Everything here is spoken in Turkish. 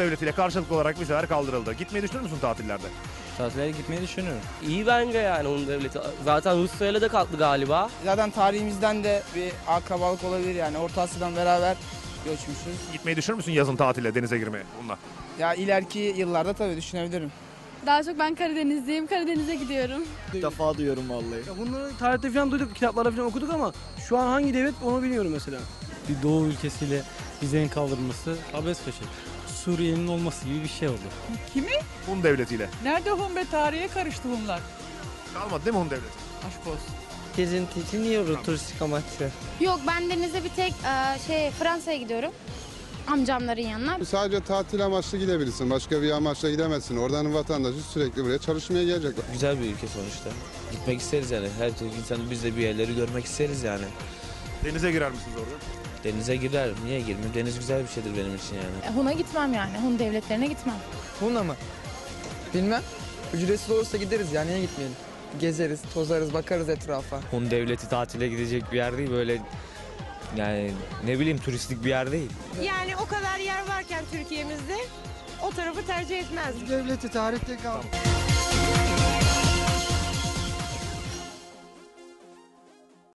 devletiyle karşılıklı olarak vizeler kaldırıldı. Gitmeyi düşünür müsün tatillerde? Tatile gitmeyi düşünüyorum. İyi bence yani Hun devleti. Zaten Rusya'yla da kalktı galiba. Zaten tarihimizden de bir akrabalık olabilir yani. Orta Asya'dan beraber göçmüşüz. Gitmeyi düşünür müsün yazın tatile denize girmeye bununla? Ya ileriki yıllarda tabii düşünebilirim. Daha çok ben Karadenizliyim. Karadeniz'e gidiyorum. İlk defa duyuyorum vallahi. Ya bunları tarihte falan duyduk, kitaplarda falan okuduk ama şu an hangi devlet onu bilmiyorum mesela. bir doğu ülkesiyle vizenin kaldırılması abes köşe. Suriye'nin olması gibi bir şey oldu. Kimi? Hun devletiyle. Nerede Hun be tarihe karıştı Hunlar. Kalmadı değil mi Hun devleti? Aşk olsun. Gezinti için niye olur turistik amaçlı? Yok ben denize bir tek e, şey Fransa'ya gidiyorum. Amcamların yanına. Sadece tatil amaçlı gidebilirsin. Başka bir amaçla gidemezsin. Oradanın vatandaşı sürekli buraya çalışmaya gelecek. Güzel bir ülke sonuçta. Gitmek isteriz yani. Her türlü insanın biz de bir yerleri görmek isteriz yani. Denize girer misiniz orada? Denize girer. Niye girmeyeyim? Deniz güzel bir şeydir benim için yani. Hun'a gitmem yani. Hun devletlerine gitmem. Hun'a mı? Bilmem. Ücretsiz olursa gideriz yani niye gitmeyelim? Gezeriz, tozarız, bakarız etrafa. Hun devleti tatile gidecek bir yer değil böyle yani ne bileyim turistik bir yer değil. Yani o kadar yer varken Türkiye'mizde o tarafı tercih etmez. Devleti tarihte kaldı.